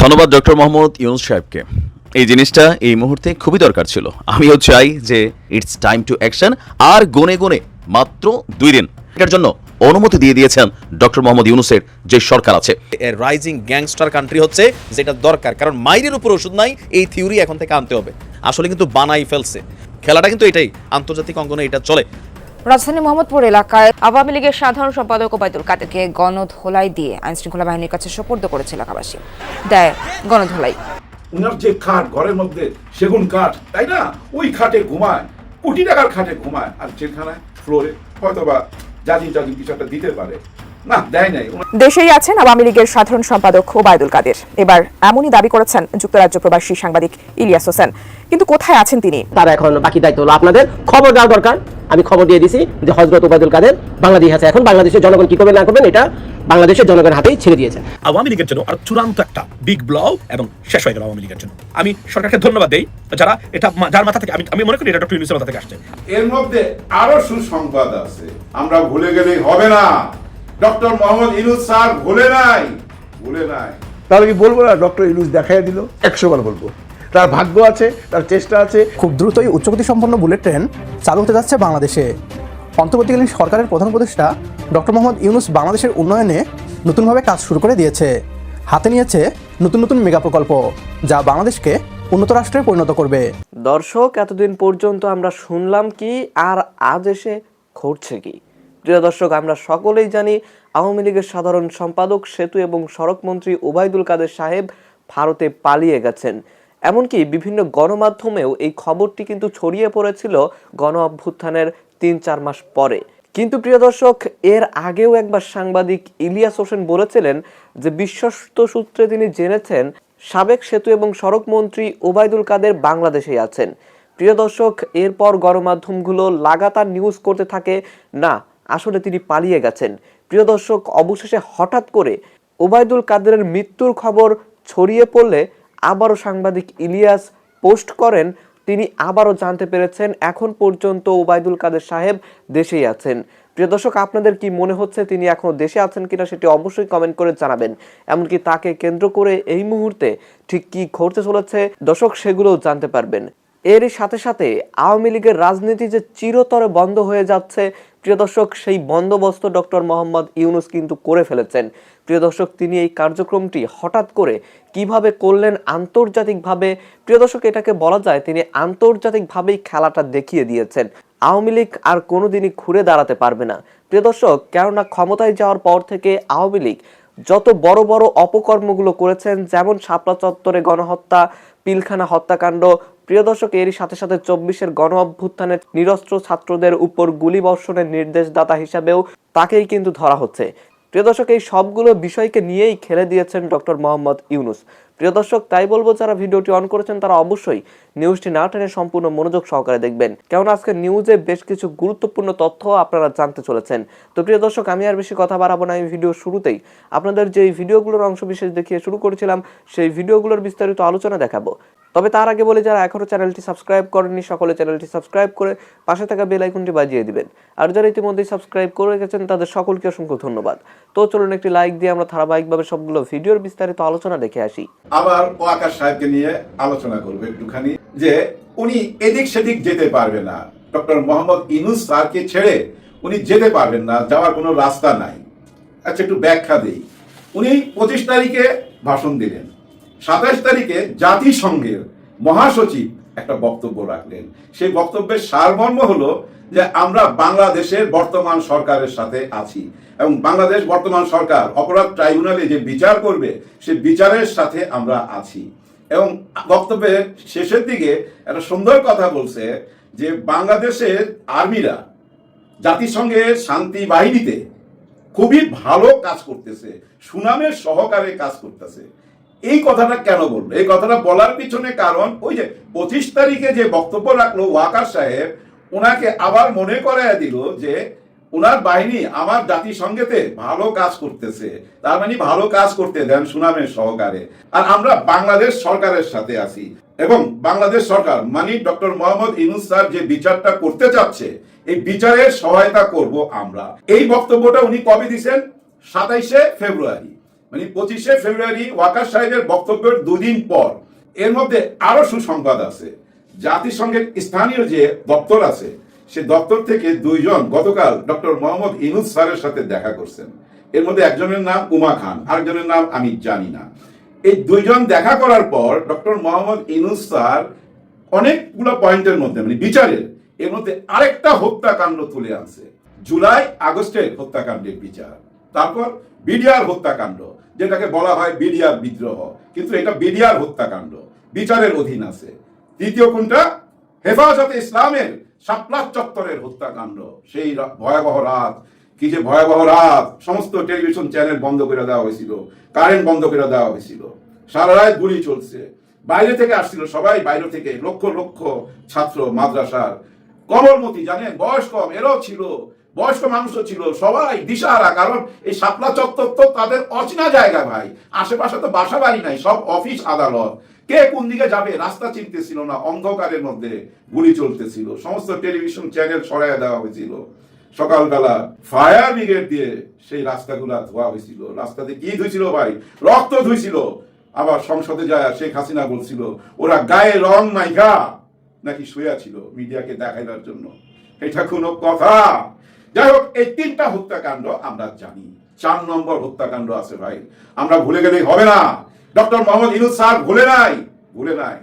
ধন্যবাদ, ডক্টর মোহাম্মদ ইউনুস সাহেবকে। এই জিনিসটা এই মুহূর্তে খুবই দরকার ছিল। আমিও চাই যে ইটস টাইম টু অ্যাকশন আর গুনে গুনে, মাত্র দুই দিন। এটার জন্য অনুমতি দিয়ে দিয়েছেন ডক্টর মোহাম্মদ ইউনুসের যে সরকার আছে। রাইজিং গ্যাংস্টার কান্ট্রি হচ্ছে, যেটা দরকার। কারণ মাইরের উপর ওষুধ নাই, এই থিওরি এখন থেকে আনতে হবে। আসলে কিন্তু বানাই ফেলছে। খেলাটা কিন্তু এটাই, আন্তর্জাতিক অঙ্গনে এটা চলে। রাজধানী মোহাম্মদপুর এলাকায় আওয়ামী লীগের সাধারণ সম্পাদক ওবায়দুল কাদেরকে গণধোলাই দিয়ে আইনশৃঙ্খলা বাহিনীর কাছে সোপর্দ করেছে এলাকাবাসী। দেয় গণধোলাই। উনার যে খাট ঘরের মধ্যে সেগুন কাঠ, তাই না? ওই খাটে ঘুমায়, কোটি টাকার খাটে ঘুমায়, আর যেখানে ফ্লোরে হয়তো বা জাজি জাজি কিছু একটা দিতে পারে। দেশেই আছেন আওয়ামী লীগের সাধারণ সম্পাদক ওবায়দুল কাদের। এবার এমনই দাবি করেছেন যুক্তরাজ্য প্রবাসী সাংবাদিক ইলিয়াস হোসেন। কিন্তু কোথায় আছেন তিনি? তার এখন বাকি দায়িত্ব হলো আপনাদের। খবর দেওয়া দরকার। আমি খবর দিয়ে দিছি যে হজরত ওবায়দুল কাদের বাংলাদেশ আছে। এখন বাংলাদেশের জনগণ কি করবে না করবেন এটা বাংলাদেশের জনগণের হাতেই ছেড়ে দিয়েছে। আওয়ামী লীগের জন্য আর চূড়ান্ত একটা বিগ ব্লও এবং শেষ হয়ে গেল আওয়ামী লীগের জন্য। আমি সরকারকে ধন্যবাদ দেই। যারা এটা যার মাথা থেকে আমি আমি মনে করি এটা ডক্টর ইউনুসের মাথা থেকে আসছে। এর মধ্যে আরও সুসংবাদ আছে। আমরা ভুলে গেলেই হবে না। ডক্টর মোহাম্মদ ইনুস স্যার ভুলে নাই ভুলে নাই। তাহলে কি বলব না? ডক্টর ইউনুস দেখাই দিল একশো বার বলব। তার ভাগ্য আছে তার চেষ্টা আছে। খুব দ্রুতই উচ্চগতি সম্পন্ন বুলেট ট্রেন চালু হতে যাচ্ছে বাংলাদেশে। অন্তর্বর্তীকালীন সরকারের প্রধান উপদেষ্টা ডক্টর মোহাম্মদ ইউনুস বাংলাদেশের উন্নয়নে নতুনভাবে কাজ শুরু করে দিয়েছে। হাতে নিয়েছে নতুন নতুন মেগা প্রকল্প যা বাংলাদেশকে উন্নত রাষ্ট্রে পরিণত করবে। দর্শক এতদিন পর্যন্ত আমরা শুনলাম কি আর আজ এসে ঘটছে কি? প্রিয় দর্শক, আমরা সকলেই জানি আওয়ামী লীগের সাধারণ সম্পাদক, সেতু এবং সড়ক মন্ত্রী ওবায়দুল কাদের সাহেব ভারতে পালিয়ে গেছেন। এমনকি বিভিন্ন গণমাধ্যমেও এই খবরটি কিন্তু ছড়িয়ে পড়েছিল গণ অভ্যুত্থানের তিন চার মাস পরে। কিন্তু প্রিয় দর্শক, এর আগেও একবার সাংবাদিক ইলিয়াস হোসেন বলেছিলেন যে বিশ্বস্ত সূত্রে তিনি জেনেছেন, সাবেক সেতু এবং সড়ক মন্ত্রী ওবায়দুল কাদের বাংলাদেশেই আছেন। প্রিয় দর্শক, এরপর গণমাধ্যমগুলো লাগাতার নিউজ করতে থাকে, না আসলে তিনি পালিয়ে গেছেন। প্রিয় দর্শক, অবশেষে হঠাৎ করে ওবায়দুল কাদেরের মৃত্যুর খবর ছড়িয়ে পড়লে আবারও সাংবাদিক ইলিয়াস পোস্ট করেন, তিনি আবারও জানতে পেরেছেন এখন পর্যন্ত ওবায়দুল কাদের সাহেব দেশেই আছেন। প্রিয় দর্শক, আপনাদের কি মনে হচ্ছে তিনি এখনও দেশে আছেন কিনা সেটি অবশ্যই কমেন্ট করে জানাবেন। এমনকি তাকে কেন্দ্র করে এই মুহূর্তে ঠিক কি ঘটতে চলেছে দর্শক, সেগুলোও জানতে পারবেন। এরই সাথে সাথে আওয়ামী লীগের রাজনীতি যে চিরতরে বন্ধ হয়ে যাচ্ছে প্রিয় দর্শক, সেই বন্দোবস্ত ডক্টর মোহাম্মদ ইউনুস কিন্তু করে ফেলেছেন। প্রিয় দর্শক, তিনি এই কার্যক্রমটি হঠাৎ করে কীভাবে করলেন আন্তর্জাতিকভাবে? প্রিয় দর্শক, এটাকে বলা যায় তিনি আন্তর্জাতিকভাবেই খেলাটা দেখিয়ে দিয়েছেন। আওয়ামী লীগ আর কোনোদিনই ঘুরে দাঁড়াতে পারবে না। প্রিয় দর্শক, কেননা ক্ষমতায় যাওয়ার পর থেকে আওয়ামী লীগ যত বড় বড় অপকর্মগুলো করেছেন, যেমন শাপলা চত্বরে গণহত্যা, পিলখানা হত্যাকাণ্ড প্রিয় দর্শক, এরই সাথে সাথে চব্বিশের গণ অভ্যুত্থানের নিরস্ত্র ছাত্রদের উপর গুলি বর্ষণের নির্দেশদাতা হিসাবেও তাকেই কিন্তু ধরা হচ্ছে। প্রিয় দর্শক, এই সবগুলো বিষয়কে নিয়েই খেলে দিয়েছেন ডক্টর মোহাম্মদ ইউনুস। প্রিয় দর্শক, তাই বলব, যারা ভিডিওটি অন করেছেন, তারা অবশ্যই নিউজটি না টেনে সম্পূর্ণ মনোযোগ সহকারে দেখবেন। কেননা, আজকে নিউজে বেশ কিছু গুরুত্বপূর্ণ তথ্য আপনারা জানতে চলেছেন। তো প্রিয় দর্শক, আমি আর বেশি কথা বাড়াবো না, এই ভিডিও শুরুতেই আপনাদের যে ভিডিওগুলোর অংশ বিশেষ দেখিয়ে শুরু করেছিলাম, সেই ভিডিওগুলোর বিস্তারিত আলোচনা দেখাবো। তবে তার আগে বলে যারা এখনও চ্যানেলটি সাবস্ক্রাইব করেননি, সকলে চ্যানেলটি সাবস্ক্রাইব করে পাশে থাকা বেল আইকনটি বাজিয়ে দিবেন। আর যারা ইতিমধ্যেই সাবস্ক্রাইব করে গেছেন তাদের সকলকে অসংখ্য ধন্যবাদ। তো চলুন একটি লাইক দিয়ে আমরা ধারাবাহিকভাবে সবগুলো ভিডিওর বিস্তারিত আলোচনা দেখে আসি। আবার ও আকাশ সাহেবকে নিয়ে আলোচনা করবে একটুখানি, যে উনি এদিক সেদিক যেতে পারবে না। ডক্টর মোহাম্মদ ইনুস স্যারকে ছেড়ে উনি যেতে পারবেন না, যাওয়ার কোনো রাস্তা নাই। আচ্ছা একটু ব্যাখ্যা দেই। উনি পঁচিশ তারিখে ভাষণ দিলেন। সাতাশ তারিখে জাতিসংঘের মহাসচিব একটা বক্তব্য রাখলেন। সেই বক্তব্যের সারমর্ম হলো যে আমরা বাংলাদেশের বর্তমান সরকারের সাথে আছি এবং বাংলাদেশ বর্তমান সরকার, অপরাধ ট্রাইব্যুনালে যে বিচার করবে, সে বিচারের সাথে আমরা আছি। এবং বক্তব্যের শেষের দিকে একটা সুন্দর কথা বলছে যে বাংলাদেশের আর্মিরা জাতিসংঘের শান্তি বাহিনীতে খুবই ভালো কাজ করতেছে, সুনামের সহকারে কাজ করতেছে। এই কথাটা কেন বলল? এই কথাটা বলার পিছনে কারণ ওই যে পঁচিশ তারিখে যে বক্তব্য রাখল ওয়াকার সাহেব, ওনাকে আবার মনে করাইয়া দিল যে ওনার বাহিনী আমার জাতিসংঘেতে ভালো কাজ করতেছে। তার মানে ভালো কাজ করতে দেন সুনামের সহকারে। আর আমরা বাংলাদেশ সরকারের সাথে আছি। এবং বাংলাদেশ সরকার মানে ডক্টর মোহাম্মদ ইনুস স্যার যে বিচারটা করতে চাচ্ছে, এই বিচারের সহায়তা করব আমরা। এই বক্তব্যটা উনি কবে দিছেন? সাতাইশে ফেব্রুয়ারি। মানে পঁচিশে ফেব্রুয়ারি ওয়াকার সাহেবের বক্তব্যের দুদিন পর এর মধ্যে আরও সুসংবাদ আছে। জাতিসংঘের স্থানীয় যে দপ্তর আছে, সে দপ্তর থেকে দুইজন গতকাল ডক্টর মোহাম্মদ ইনুস স্যারের সাথে দেখা করছেন। এর মধ্যে একজনের নাম উমা খান, আরেকজনের নাম আমি জানি না। এই দুইজন দেখা করার পর ডক্টর মোহাম্মদ ইনুস স্যার অনেকগুলো পয়েন্টের মধ্যে মানে বিচারের, এর মধ্যে আরেকটা হত্যাকাণ্ড তুলে আনছে। জুলাই আগস্টের হত্যাকাণ্ডের বিচার। তারপর বিডিআর হত্যাকাণ্ড, যেটাকে বলা হয় বিডিআর বিদ্রোহ। কিন্তু এটা বিডিআর হত্যাকাণ্ড, বিচারের অধীন আছে। তৃতীয় কোনটা? হেফাজতে ইসলামের শাপলাত চত্বরের হত্যাকাণ্ড, সেই ভয়াবহ রাত। কি যে ভয়াবহ রাত! সমস্ত টেলিভিশন চ্যানেল বন্ধ করে দেওয়া হয়েছিল, কারেন্ট বন্ধ করে দেওয়া হয়েছিল। সারা রাত গুলি চলছে। বাইরে থেকে আসছিল সবাই, বাইরে থেকে লক্ষ লক্ষ ছাত্র মাদ্রাসার। কমলমতি জানেন, বয়স কম, এরাও ছিল। বয়স্ক মানুষও ছিল, সবাই দিশাহারা, কারণ এই শাপলা চত্বর তো তাদের অচেনা জায়গা ভাই। আশেপাশে তো বাসা বাড়ি নাই, সব অফিস আদালত। কে কোন দিকে যাবে রাস্তা চিনতেছিল না, অন্ধকারের মধ্যে গুলি চলতেছিল। সমস্ত টেলিভিশন চ্যানেল সরাইয়া দেওয়া হয়েছিল। সকালবেলা ফায়ার ব্রিগেড দিয়ে সেই রাস্তাগুলা ধোয়া হয়েছিল। রাস্তাতে কি ধুইছিল ভাই? রক্ত ধুইছিল। আবার সংসদে যায়, শেখ হাসিনা বলছিল, ওরা গায়ে রং মাইকা নাকি শুয়ে ছিল মিডিয়াকে দেখাইবার জন্য। এটা কোনো কথা। যাই হোক, এই তিনটা হত্যাকাণ্ড আমরা জানি। চার নম্বর হত্যাকাণ্ড আছে ভাই। আমরা ভুলে গেলেই হবে না। ডক্টর মোহাম্মদ ইনুস স্যার ভুলে নাই ভুলে নাই।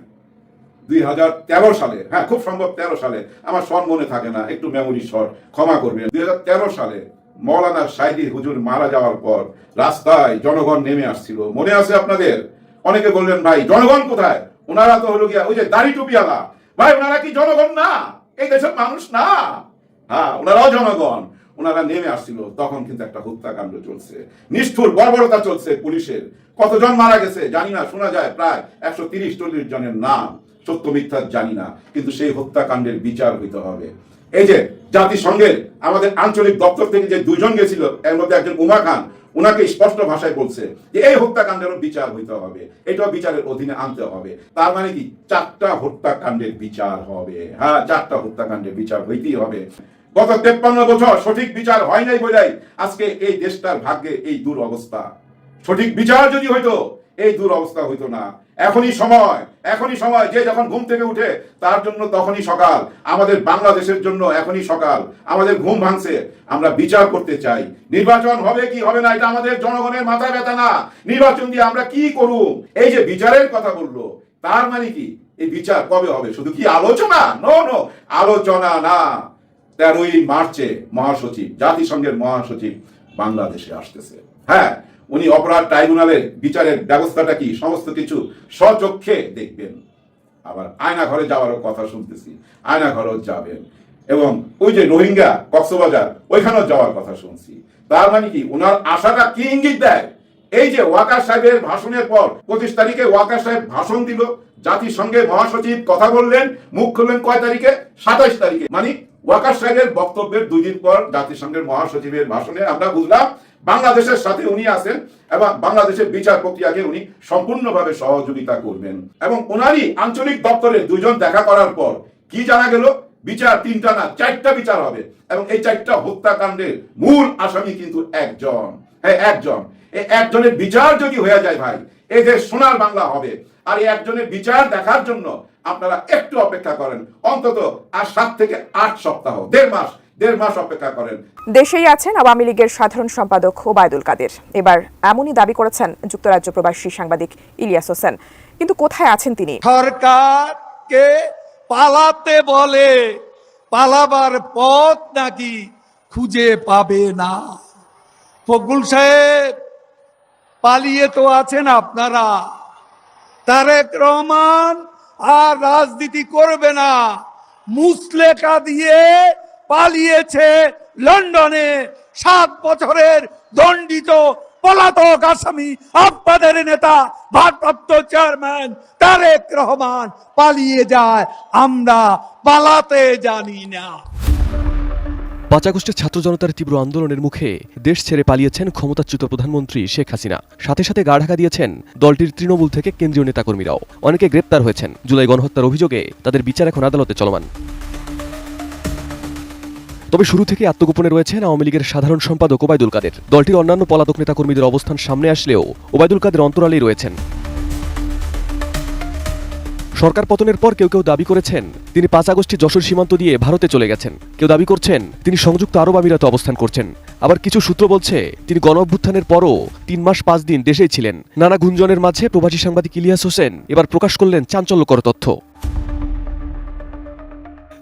দুই হাজার তেরো সালে হ্যাঁ খুব সম্ভব তেরো সালে আমার সন মনে থাকে না, একটু মেমোরি শর্ট ক্ষমা করবেন। দুই হাজার তেরো সালে মৌলানা সাইদি হুজুর মারা যাওয়ার পর রাস্তায় জনগণ নেমে আসছিল। মনে আছে আপনাদের? অনেকে বললেন, ভাই, জনগণ কোথায়? ওনারা তো হলো গিয়া, ওই যে দাড়ি টুপিয়ালা ভাই, ওনারা কি জনগণ না? এই দেশের মানুষ না। হ্যাঁ ওনারাও জনগণ ওনারা নেমে আসছিল, তখন কিন্তু একটা হত্যাকাণ্ড চলছে। নিষ্ঠুর বর্বরতা চলছে পুলিশের। কতজন মারা গেছে জানি না, শোনা যায় প্রায় একশো তিরিশ, চল্লিশ জনের নাম। সত্য মিথ্যা জানি না, কিন্তু সেই হত্যাকাণ্ডের বিচার হইতে হবে। এই যে জাতিসংঘের আমাদের আঞ্চলিক দপ্তর থেকে যে দুজন গেছিল, এর মধ্যে একজন উমা খান ওনাকে স্পষ্ট ভাষায় বলছে যে এই হত্যাকাণ্ডেরও বিচার হইতে হবে, এটাও বিচারের অধীনে আনতে হবে। তার মানে কি, চারটা হত্যাকাণ্ডের বিচার হবে। হ্যাঁ চারটা হত্যাকাণ্ডের বিচার হইতেই হবে। গত তেপ্পান্ন বছর সঠিক বিচার হয় নাই বলেই আজকে এই দেশটার ভাগ্যে এই দুরবস্থা সঠিক বিচার যদি হইতো, এই দুরবস্থা হইতো না। এখনই সময় এখনই সময়। যে যখন ঘুম থেকে উঠে, তার জন্য তখনই সকাল। আমাদের বাংলাদেশের জন্য এখনই সকাল। আমাদের ঘুম ভাঙছে। আমরা বিচার করতে চাই। নির্বাচন হবে কি হবে না, এটা আমাদের জনগণের মাথায় ব্যথা না। নির্বাচন দিয়ে আমরা কি করুম? এই যে বিচারের কথা বলল, তার মানে কি? এই বিচার কবে হবে? শুধু কি আলোচনা? No no. আলোচনা না। তেরোই মার্চে মহাসচিব, জাতিসংঘের মহাসচিব বাংলাদেশে আসতেছে। হ্যাঁ উনি অপরাধ ট্রাইব্যুনালের বিচারের ব্যবস্থাটা কি, সমস্ত কিছু স্বচক্ষে দেখবেন। আবার আয়না ঘরে যাওয়ারও কথা শুনতেছি আয়না ঘরেও যাবেন। এবং ওই যে রোহিঙ্গা কক্সবাজার, ওইখানেও যাওয়ার কথা শুনছি। তার মানে কি ওনার আশাটা কি ইঙ্গিত দেয়? এই যে ওয়াকার সাহেবের ভাষণের পর পঁচিশ তারিখে ওয়াকার সাহেব ভাষণ দিল, জাতিসংঘের মহাসচিব কথা বললেন, মুখ খুললেন কয় তারিখে? সাতাইশ তারিখে মানে ওয়াকার সাহেবের বক্তব্যের দুই দিন পর জাতিসংঘের মহাসচিবের ভাষণে আমরা বুঝলাম বাংলাদেশের সাথে উনি আছেন এবং বাংলাদেশের বিচার প্রক্রিয়াকে উনি সম্পূর্ণভাবে সহযোগিতা করবেন। এবং ওনারই আঞ্চলিক দপ্তরে দুজন দেখা করার পর কি জানা গেল? বিচার তিনটা না, চারটা বিচার হবে। এবং এই চারটা হত্যাকাণ্ডের মূল আসামি কিন্তু একজন। হ্যাঁ একজন। এই একজনের বিচার যদি হয়ে যায় ভাই এই দেশ সোনার বাংলা হবে। আর এই একজনের বিচার দেখার জন্য আপনারা একটু অপেক্ষা করেন। অন্তত আর সাত থেকে আট সপ্তাহ দেড় মাস দেড় মাস অপেক্ষা করেন। দেশেই আছেন আওয়ামী লীগের সাধারণ সম্পাদক ওবায়দুল কাদের। এবার এমনই দাবি করেছেন যুক্তরাজ্য প্রবাসী সাংবাদিক ইলিয়াস হোসেন। কিন্তু কোথায় আছেন তিনি? সরকারকে পালাতে বলে পালাবার পথ নাকি খুঁজে পাবে না। ফকুল সাহেব পালিয়ে তো আছেন আপনারা। তারেক রহমান আর রাজনীতি করবে না। মুসলেকা দিয়ে পালিয়েছে লন্ডনে সাত বছরের দণ্ডিত পলাতক আসামি আপনাদের নেতা, ভারপ্রাপ্ত চেয়ারম্যান তারেক রহমান পালিয়ে যায়। আমরা পালাতে জানি না। পাঁচ ছাত্র জনতার তীব্র আন্দোলনের মুখে দেশ ছেড়ে পালিয়েছেন ক্ষমতাচ্যুত প্রধানমন্ত্রী শেখ হাসিনা। সাথে সাথে গা ঢাকা দিয়েছেন দলটির তৃণমূল থেকে কেন্দ্রীয় নেতাকর্মীরাও। অনেকে গ্রেপ্তার হয়েছেন। জুলাই গণহত্যার অভিযোগে তাদের বিচার এখন আদালতে চলমান। তবে শুরু থেকে আত্মগোপনে রয়েছেন আওয়ামী লীগের সাধারণ সম্পাদক ওবায়দুল কাদের। দলটির অন্যান্য পলাতক নেতাকর্মীদের অবস্থান সামনে আসলেও ওবায়দুল কাদের অন্তরালেই রয়েছেন। সরকার পতনের পর কেউ কেউ দাবি করেছেন, তিনি পাঁচ আগস্টে যশোর সীমান্ত দিয়ে ভারতে চলে গেছেন। কেউ দাবি করছেন, তিনি সংযুক্ত আরব আমিরাতে অবস্থান করছেন। আবার কিছু সূত্র বলছে, তিনি গণ অভ্যুত্থানের পরও তিন মাস পাঁচ দিন দেশেই ছিলেন। নানা গুঞ্জনের মাঝে প্রবাসী সাংবাদিক ইলিয়াস হোসেন এবার প্রকাশ করলেন চাঞ্চল্যকর তথ্য।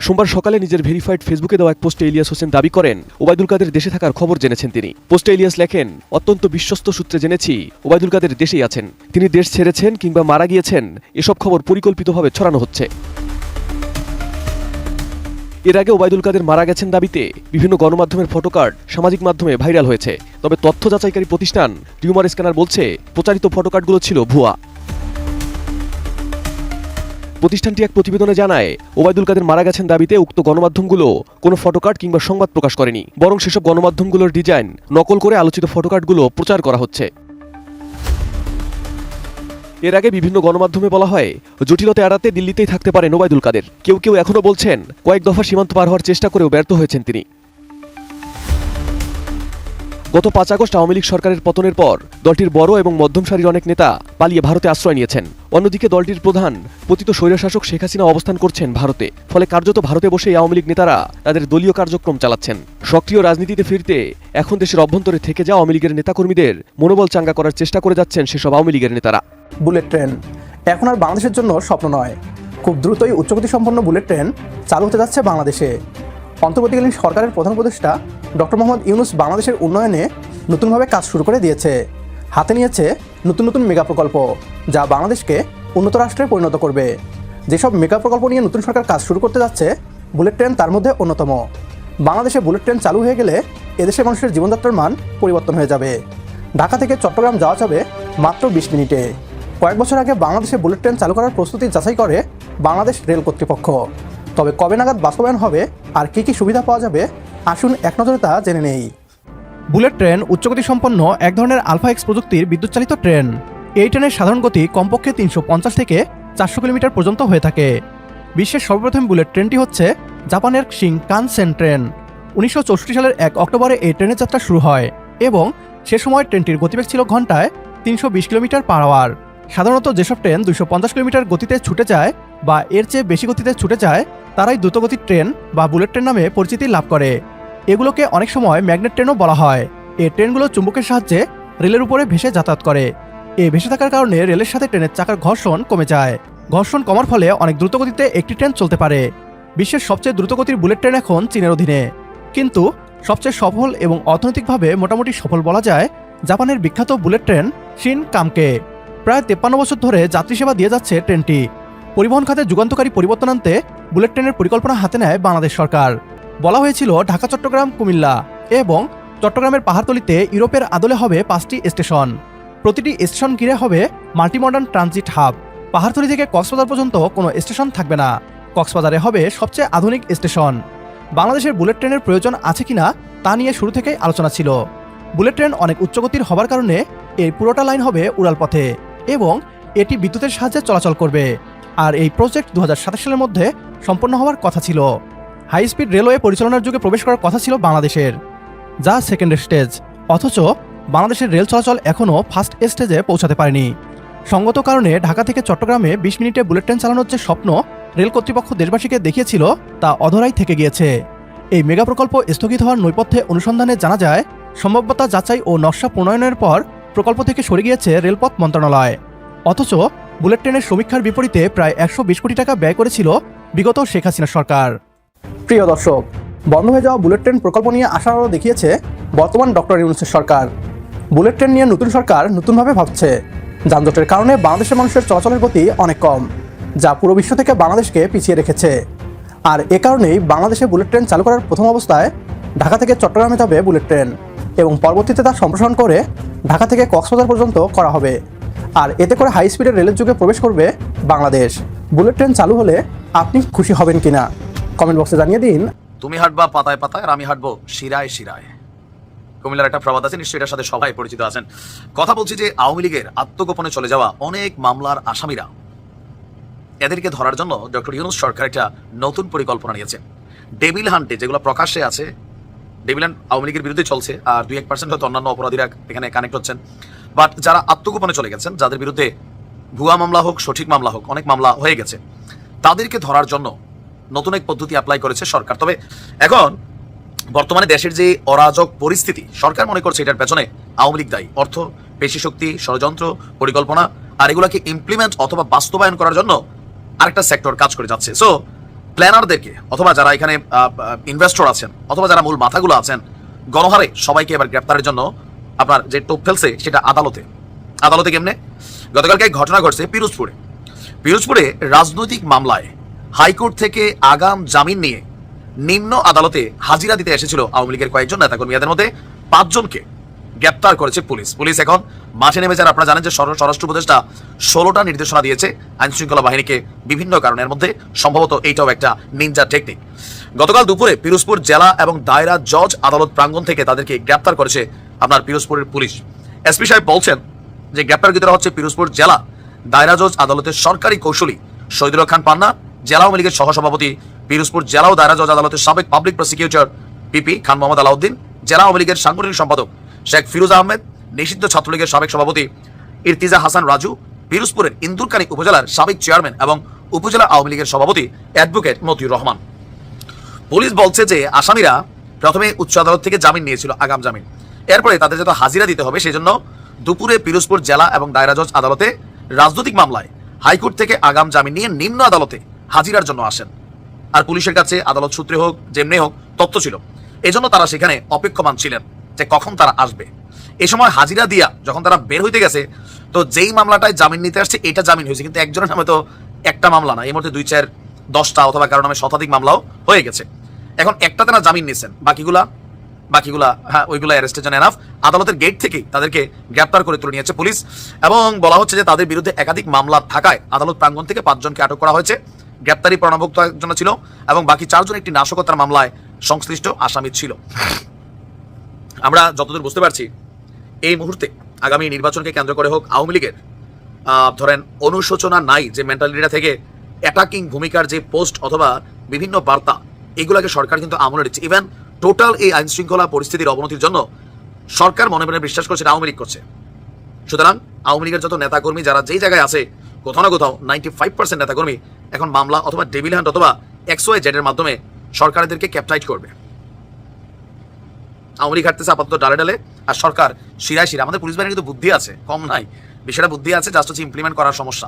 সোমবার সকালে নিজের ভেরিফাইড ফেসবুকে দেওয়া এক পোস্টে ইলিয়াস হোসেন দাবি করেন, ওবায়দুল কাদের দেশে থাকার খবর জেনেছেন তিনি। পোস্টে ইলিয়াস লেখেন, অত্যন্ত বিশ্বস্ত সূত্রে জেনেছি, ওবায়দুল কাদের দেশেই আছেন। তিনি দেশ ছেড়েছেন কিংবা মারা গিয়েছেন, এসব খবর পরিকল্পিতভাবে ছড়ানো হচ্ছে। এর আগে ওবায়দুল কাদের মারা গেছেন দাবিতে বিভিন্ন গণমাধ্যমের ফটোকার্ড সামাজিক মাধ্যমে ভাইরাল হয়েছে। তবে তথ্য যাচাইকারী প্রতিষ্ঠান টিউমার স্ক্যানার বলছে, প্রচারিত ফটোকার্ডগুলো ছিল ভুয়া। প্রতিষ্ঠানটি এক প্রতিবেদনে জানায়, ওবায়দুল কাদের মারা গেছেন দাবিতে উক্ত গণমাধ্যমগুলো কোনো ফটোকার্ড কিংবা সংবাদ প্রকাশ করেনি। বরং সেসব গণমাধ্যমগুলোর ডিজাইন নকল করে আলোচিত ফটোকার্ডগুলো প্রচার করা হচ্ছে। এর আগে বিভিন্ন গণমাধ্যমে বলা হয়, জটিলতা এড়াতে দিল্লিতেই থাকতে পারেন ওবায়দুল কাদের। কেউ কেউ এখনও বলছেন, কয়েক দফা সীমান্ত পার হওয়ার চেষ্টা করেও ব্যর্থ হয়েছেন তিনি। গত পাঁচ আগস্ট আওয়ামী লীগ সরকারের পতনের পর দলটির বড় এবং মধ্যম সারির অনেক নেতা পালিয়ে ভারতে আশ্রয় নিয়েছেন। অন্যদিকে দলটির প্রধান পতিত স্বৈরশাসক শেখ হাসিনা অবস্থান করছেন ভারতে, ফলে কার্যত ভারতে বসেই আওয়ামী লীগ নেতারা তাদের দলীয় কার্যক্রম চালাচ্ছেন। সক্রিয় রাজনীতিতে ফিরতে এখন দেশের অভ্যন্তরে থেকে যাওয়া আওয়ামী লীগের নেতাকর্মীদের মনোবল চাঙ্গা করার চেষ্টা করে যাচ্ছেন সেসব আওয়ামী লীগের নেতারা। Bullet train. এখন আর বাংলাদেশের জন্য স্বপ্ন নয়। খুব দ্রুতই উচ্চগতি সম্পন্ন বুলেট ট্রেন চালু হতে যাচ্ছে বাংলাদেশে। অন্তর্বর্তীকালীন সরকারের প্রধান উপদেষ্টা ডক্টর মোহাম্মদ ইউনুস বাংলাদেশের উন্নয়নে নতুনভাবে কাজ শুরু করে দিয়েছে। হাতে নিয়েছে নতুন নতুন মেগা প্রকল্প, যা বাংলাদেশকে উন্নত রাষ্ট্রে পরিণত করবে। যেসব মেগা প্রকল্প নিয়ে নতুন সরকার কাজ শুরু করতে যাচ্ছে, বুলেট ট্রেন তার মধ্যে অন্যতম। বাংলাদেশে বুলেট ট্রেন চালু হয়ে গেলে এদেশের মানুষের জীবনযাত্রার মান পরিবর্তন হয়ে যাবে। ঢাকা থেকে চট্টগ্রাম যাওয়া যাবে মাত্র বিশ মিনিটে। কয়েক বছর আগে বাংলাদেশে বুলেট ট্রেন চালু করার প্রস্তুতি যাচাই করে বাংলাদেশ রেল কর্তৃপক্ষ। তবে কবে নাগাদ বাস্তবায়ন হবে আর কী কী সুবিধা পাওয়া যাবে, আসুন এক নজরে তা জেনে নেই। বুলেট ট্রেন উচ্চগতি সম্পন্ন এক ধরনের আলফা এক্স প্রযুক্তির বিদ্যুৎ চালিত ট্রেন। এই ট্রেনের সাধারণ গতি কমপক্ষে তিনশো পঞ্চাশ থেকে চারশো কিলোমিটার পর্যন্ত হয়ে থাকে। বিশ্বের সর্বপ্রথম বুলেট ট্রেনটি হচ্ছে জাপানের শিংকানসেন ট্রেন। উনিশশো চৌষট্টি সালের এক অক্টোবরে এই ট্রেনের যাত্রা শুরু হয় এবং সে সময় ট্রেনটির গতিবেগ ছিল ঘন্টায় তিনশো বিশ কিলোমিটার পার আওয়ার। সাধারণত যেসব ট্রেন দুশো কিলোমিটার গতিতে ছুটে যায় বা এর চেয়ে বেশি গতিতে ছুটে যায়, তারাই দ্রুতগতির ট্রেন বা বুলেট ট্রেন নামে পরিচিতি লাভ করে। এগুলোকে অনেক সময় ম্যাগনেট ট্রেনও বলা হয়। এই ট্রেনগুলো চুম্বকের সাহায্যে রেলের উপরে ভেসে যাতায়াত করে। এই ভেসে থাকার কারণে রেলের সাথে ট্রেনের চাকার ঘর্ষণ কমে যায়। ঘর্ষণ কমার ফলে অনেক দ্রুতগতিতে একটি ট্রেন চলতে পারে। বিশ্বের সবচেয়ে দ্রুতগতির বুলেট ট্রেন এখন চীনের অধীনে। কিন্তু সবচেয়ে সফল এবং অর্থনৈতিকভাবে মোটামুটি সফল বলা যায় জাপানের বিখ্যাত বুলেট ট্রেন শিন কামকে প্রায় তেপ্পান্ন বছর ধরে যাত্রী সেবা দিয়ে যাচ্ছে ট্রেনটি। পরিবহন খাতে যুগান্তকারী পরিবর্তন আনতে বুলেট ট্রেনের পরিকল্পনা হাতে নেয় বাংলাদেশ সরকার। বলা হয়েছিল, ঢাকা চট্টগ্রাম, কুমিল্লা এবং চট্টগ্রামের পাহাড়তলিতে ইউরোপের আদলে হবে পাঁচটি স্টেশন। প্রতিটি স্টেশন ঘিরে হবে মাল্টিমডার্ন ট্রানজিট হাব। পাহাড়তলি থেকে কক্সবাজার পর্যন্ত কোনো স্টেশন থাকবে না। কক্সবাজারে হবে সবচেয়ে আধুনিক স্টেশন। বাংলাদেশের বুলেট ট্রেনের প্রয়োজন আছে কিনা তা নিয়ে শুরু থেকেই আলোচনা ছিল। বুলেট ট্রেন অনেক উচ্চগতির হবার কারণে এই পুরোটা লাইন হবে উড়ালপথে এবং এটি বিদ্যুতের সাহায্যে চলাচল করবে। আর এই প্রজেক্ট দু হাজার সাতাশ সালের মধ্যে সম্পন্ন হওয়ার কথা ছিল। হাই স্পিড রেলওয়ে পরিচালনার যুগে প্রবেশ করার কথা ছিল বাংলাদেশের। যা সেকেন্ড স্টেজ, অথচ বাংলাদেশের রেল চলাচল এখনও ফার্স্ট স্টেজে পৌঁছাতে পারেনি। সঙ্গত কারণে ঢাকা থেকে চট্টগ্রামে বিশ মিনিটে বুলেট ট্রেন চালানোর যে স্বপ্ন রেল কর্তৃপক্ষ দেশবাসীকে দেখিয়েছিল, তা অধরাই থেকে গিয়েছে। এই মেগা প্রকল্প স্থগিত হওয়ার নৈপথ্যে অনুসন্ধানে জানা যায়, সম্ভাব্যতা যাচাই ও নকশা প্রণয়নের পর প্রকল্প থেকে সরে গিয়েছে রেলপথ মন্ত্রণালয়। অথচ বুলেট ট্রেনের সমীক্ষার বিপরীতে প্রায় একশো বিশ কোটি টাকা ব্যয় করেছিল বিগত শেখ হাসিনা সরকার। প্রিয় দর্শক, বন্ধ হয়ে যাওয়া বুলেট ট্রেন প্রকল্প নিয়ে আশার আলো দেখিয়েছে বর্তমান ডক্টর ইউনুসের সরকার। বুলেট ট্রেন নিয়ে নতুন সরকার নতুনভাবে ভাবছে। যানজটের কারণে বাংলাদেশের মানুষের চলাচলের গতি অনেক কম, যা পুরো বিশ্ব থেকে বাংলাদেশকে পিছিয়ে রেখেছে। আর এ কারণেই বাংলাদেশে বুলেট ট্রেন চালু করার প্রথম অবস্থায় ঢাকা থেকে চট্টগ্রামে যাবে বুলেট ট্রেন এবং পরবর্তীতে তা সম্প্রসারণ করে ঢাকা থেকে কক্সবাজার পর্যন্ত করা হবে। আর এতে করে হাই স্পিডের রেলের যুগে প্রবেশ করবে বাংলাদেশ। বুলেট ট্রেন চালু হলে আপনি খুশি হবেন কিনা? কমেন্ট বক্সে জানিয়ে দিন। তুমি হাঁটবা পাতায় পাতায় আর আমি হাঁটবো শিরায় শিরায়। কুমিল্লার একটা প্রবাদ আছে, নিশ্চয়ই এটার সাথে সবাই পরিচিত আছেন। কথা বলছি যে আওয়ামী লীগের আত্মগোপনে চলে যাওয়া অনেক মামলার আসামিরা। এদেরকে ধরার জন্য ডক্টর ইউনুস সরকার একটা নতুন পরিকল্পনা নিয়েছে। ডেভিল হান্টে যেগুলো প্রকাশ্যে আছে ডেভিল হান্ট আওয়ামী লীগের বিরুদ্ধে চলছে, আর দুই এক পার্সেন্ট হয়তো অন্যান্য অপরাধীরা এখানে কানেক্ট হচ্ছেন। বাট যারা আত্মগোপনে চলে গেছেন, যাদের বিরুদ্ধে ভুয়া মামলা হোক, সঠিক মামলা হোক, অনেক মামলা হয়ে গেছে, তাদেরকে ধরার জন্য নতুন এক পদ্ধতি অ্যাপ্লাই করেছে সরকার। তবে এখন বর্তমানে দেশের যে অরাজক পরিস্থিতি, সরকার মনে করছে এটার পেছনে আওয়ামী লীগ দায়ী। অর্থ, পেশি শক্তি, ষড়যন্ত্র, পরিকল্পনা, আর এগুলোকে ইমপ্লিমেন্ট অথবা বাস্তবায়ন করার জন্য আরেকটা সেক্টর কাজ করে যাচ্ছে। সো প্ল্যানারদেরকে অথবা যারা এখানে ইনভেস্টর আছেন, অথবা যারা মূল মাথাগুলো আছেন, গণহারে সবাইকে এবার গ্রেপ্তারের জন্য আপনার যে টোপ ফেলছে, সেটা আদালতে। আদালতে কেমনে? গতকালকে এক ঘটনা ঘটছে পিরোজপুরে। পিরোজপুরে রাজনৈতিক মামলায় হাইকোর্ট থেকে আগাম জামিন নিয়ে নিম্ন আদালতে হাজিরা দিতে এসেছিল আওয়ামী লীগের কয়েকজন নেতাকর্মী এদের মধ্যে পাঁচজনকে গ্রেপ্তার করেছে পুলিশ। পুলিশ এখন মাঠে নেমে যান। আপনারা জানেন যে স্বর- স্বরাষ্ট্র উপদেষ্টা ষোলোটা নির্দেশনা দিয়েছে আইন শৃঙ্খলা বাহিনীকে বিভিন্ন কারণের মধ্যে, সম্ভবত এইটাও একটা নিনজা টেকনিক। গতকাল দুপুরে পিরোজপুর জেলা এবং দায়রা জজ আদালত প্রাঙ্গণ থেকে তাদেরকে গ্রেপ্তার করেছে আপনার পিরোজপুরের পুলিশ। এসপি সাহেব বলছেন যে গ্রেপ্তারকৃতরা হচ্ছে পিরোজপুর জেলা দায়রা জজ আদালতের সরকারি কৌশলী শহীদুল খান পান্না, জেলা আওয়ামী লীগের সহসভাপতি পিরোজপুর জেলা ও দায়রা জজ আদালতের সাবেক public prosecutor PP Khan Mohammad Alauddin, জেলা আওয়ামী লীগের সাংগঠনিক সম্পাদক শেখ ফিরোজ আহমেদ, নিষিদ্ধ ছাত্রলীগের সাবেক সভাপতি ইরতিজা হাসান রাজু, পিরোজপুরের ইন্দুরকানী উপজেলার সাবেক চেয়ারম্যান এবং উপজেলা আওয়ামী লীগের সভাপতি অ্যাডভোকেট মতিউর রহমান। পুলিশ বলছে যে আসামিরা প্রথমে উচ্চ আদালত থেকে জামিন নিয়েছিল, আগাম জামিন। এরপরে তাদের যত হাজিরা দিতে হবে, সেজন্য দুপুরে পিরোজপুর জেলা এবং দায়রা জজ আদালতে রাজনৈতিক মামলায় হাইকোর্ট থেকে আগাম জামিন নিয়ে নিম্ন আদালতে হাজিরার জন্য আসেন। আর পুলিশের কাছে আদালত সূত্রে হোক, যেমনি হোক, তথ্য ছিল। এজন্য তারা সেখানে অপেক্ষমান ছিলেন যে কখন তারা আসবে। এ সময় হাজিরা দিয়া যখন তারা বের হইতে গেছে, তো যেই মামলাটায় জামিন নিতে আসছে, এটা জামিন হয়েছে। কিন্তু একজনের নামে তো একটা মামলা না, এই মুহূর্তে দুই চার দশটা অথবা কারও নামে শতাধিক মামলাও হয়ে গেছে। এখন একটাতে না জামিন নিচ্ছেন বাকিগুলা বাকিগুলা হ্যাঁ ওইগুলো অ্যারেস্টের জন্য এনাফ আদালতের গেট থেকেই তাদেরকে গ্রেপ্তার করে তুলে নিয়েছে পুলিশ এবং বলা হচ্ছে যে তাদের বিরুদ্ধে একাধিক মামলা থাকায় আদালত প্রাঙ্গণ থেকে পাঁচজনকে আটক করা হয়েছে। গ্রেপ্তারি প্রণভুক্ত একজন ছিল এবং বাকি চারজন একটি নাশকতার মামলায় সংশ্লিষ্ট আসামি ছিল। আমরা যতদূর বুঝতে পারছি, এই মুহূর্তে আগামী নির্বাচনকে কেন্দ্র করে হোক আওয়ামী লীগের ধরেন অনুশোচনা নাই যে মেন্টালিটিটা থেকে অ্যাটাকিং ভূমিকার যে পোস্ট অথবা বিভিন্ন বার্তা, এগুলাকে সরকার কিন্তু আমলে নিচ্ছে ইভেন টোটাল এই আইন শৃঙ্খলা পরিস্থিতির অবনতির জন্য সরকার মনে মনে বিশ্বাস করছে আওয়ামী লীগ করছে। সুতরাং আওয়ামী লীগের যত নেতাকর্মী যারা যেই জায়গায় আছে, কোথাও না কোথাও নাইনটি ফাইভ পার্সেন্ট নেতাকর্মী এখন মামলা অথবা ডেভিল হ্যান্ড অথবা এক্সওয়াই জেডের মাধ্যমে সরকারদেরকে ক্যাপটাইট করবে। আওয়ামী লীগ হাঁটতেছে আপাতত ডালে ডালে, আর সরকার শিরায় শিরা আমাদের পুলিশ বাহিনীর কিন্তু বুদ্ধি আছে, কম নাই। বিষয়টা বুদ্ধি আছে জাস্ট হচ্ছে ইমপ্লিমেন্ট করার সমস্যা।